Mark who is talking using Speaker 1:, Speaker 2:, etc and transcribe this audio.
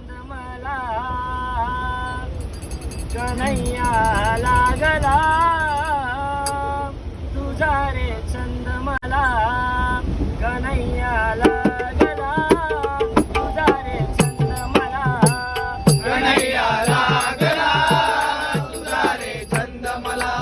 Speaker 1: मला. कन्हैया लागला. तुझा रे चंद मला. कन्हैया लागला. तुझा रे छंद मला.
Speaker 2: कन्हैया लागला. तुझा रे छंद मला.